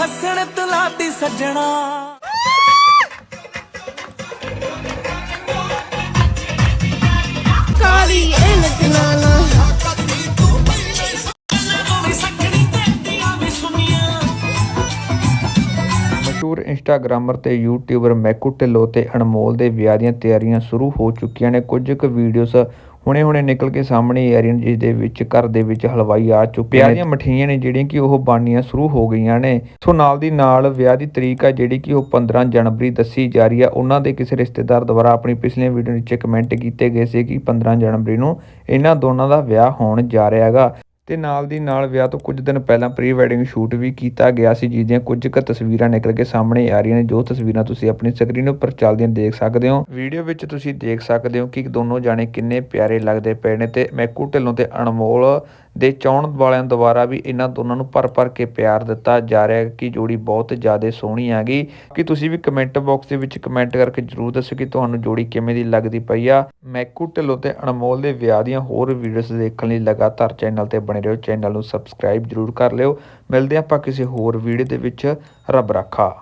ਹੱਸਣ ਤਲਾਦੀ ਸੱਜਣਾ। ਕਾਲੀ ਐਨਕ ਨਾਨਾ ਇੰਸਟਾਗ੍ਰਾਮਰ ਤੇ ਯੂਟਿਊਬਰ ਮੈਕੂ ਢਿੱਲੋਂ ਤੇ ਅਨਮੋਲ ਦੇ ਵਿਆਹ ਦੀਆਂ ਤਿਆਰੀਆਂ ਸ਼ੁਰੂ ਹੋ ਚੁੱਕੀਆਂ ਨੇ। ਕੁਝ ਕੁ ਵੀਡੀਓਜ਼ ਹੁਣੇ-ਹੁਣੇ ਨਿਕਲ ਕੇ ਸਾਹਮਣੇ ਆ ਰਹੀਆਂ ਨੇ, ਜਿਸ ਦੇ ਵਿੱਚ ਘਰ ਦੇ ਵਿੱਚ ਹਲਵਾਈ ਆ ਚੁੱਕੇ ਨੇ। ਪਿਆਰੀਆਂ ਮਠਿਆਈਆਂ ਨੇ ਜਿਹੜੀਆਂ ਕਿ ਉਹ ਬਣਨੀਆਂ ਸ਼ੁਰੂ ਹੋ ਗਈਆਂ ਨੇ। ਸੋ ਨਾਲ ਦੀ ਨਾਲ ਵਿਆਹ ਦੀ ਤਰੀਕ ਆ ਜਿਹੜੀ ਕਿ ਉਹ 15 ਜਨਵਰੀ ਦੱਸੀ ਜਾ ਰਹੀ ਆ। ਉਹਨਾਂ ਦੇ ਕਿਸੇ ਰਿਸ਼ਤੇਦਾਰ ਦੁਆਰਾ ਆਪਣੀ ਪਿਛਲੀਆਂ ਵੀਡੀਓ ਵਿੱਚ ਕਮੈਂਟ ਕੀਤੇ ਗਏ ਸੀ ਕਿ 15 ਜਨਵਰੀ ਨੂੰ ਇਹਨਾਂ ਦੋਨਾਂ ਦਾ ਵਿਆਹ ਹੋਣ ਜਾ ਰਿਹਾ ਹੈਗਾ। ਤੇ ਨਾਲ ਦੀ ਨਾਲ ਵਿਆਹ ਤੋਂ ਕੁਝ ਦਿਨ ਪਹਿਲਾਂ ਪ੍ਰੀ ਵੈਡਿੰਗ ਸ਼ੂਟ ਵੀ ਕੀਤਾ ਗਿਆ ਸੀ ਜਿਸ ਦੀਆਂ ਕੁਝ ਕੁ ਤਸਵੀਰਾਂ ਨਿਕਲ ਕੇ ਸਾਹਮਣੇ ਆ ਰਹੀਆਂ ਨੇ, ਜੋ ਤਸਵੀਰਾਂ ਤੁਸੀਂ ਆਪਣੀ ਸਕਰੀਨ ਉੱਪਰ ਚੱਲਦੀਆਂ ਦੇਖ ਸਕਦੇ ਹੋ। ਵੀਡੀਓ ਵਿੱਚ ਤੁਸੀਂ ਦੇਖ ਸਕਦੇ ਹੋ ਕਿ ਦੋਨੋਂ ਜਾਣੇ ਕਿੰਨੇ ਪਿਆਰੇ ਲੱਗਦੇ ਪਏ ਨੇ ਤੇ ਮੈਕੂ ਢਿੱਲੋਂ ਤੇ ਅਨਮੋਲ ਦੇ ਚਾਹਣ ਵਾਲਿਆਂ ਦੁਆਰਾ ਵੀ ਇਹਨਾਂ ਦੋਨਾਂ ਨੂੰ ਭਰ ਭਰ ਕੇ ਪਿਆਰ ਦਿੱਤਾ ਜਾ ਰਿਹਾ ਹੈ ਕਿ ਜੋੜੀ ਬਹੁਤ ਜ਼ਿਆਦਾ ਸੋਹਣੀ ਹੈਗੀ ਕਿ ਤੁਸੀਂ ਵੀ ਕਮੈਂਟ ਬਾਕਸ ਦੇ ਵਿੱਚ ਕਮੈਂਟ ਕਰਕੇ ਜਰੂਰ ਦੱਸੋ ਕਿ ਤੁਹਾਨੂੰ ਜੋੜੀ ਕਿਵੇਂ ਦੀ ਲੱਗਦੀ ਪਈ ਆ। ਮੈਕੂ ਢਿੱਲੋਂ ਤੇ ਅਨਮੋਲ ਦੇ ਵਿਆਹ ਦੀਆਂ ਹੋਰ ਵੀਡੀਓਜ਼ ਦੇਖਣ ਲਈ ਲਗਾਤਾਰ ਚੈਨਲ ਤੇ ਬਣੇ ਰਹੋ। ਚੈਨਲ ਨੂੰ ਸਬਸਕ੍ਰਾਈਬ ਜਰੂਰ ਕਰ ਲਿਓ। ਮਿਲਦੇ ਹਾਂ ਆਪਾਂ ਕਿਸੇ ਹੋਰ ਵੀਡੀਓ ਦੇ ਵਿੱਚ। ਰੱਬ ਰਾਖਾ।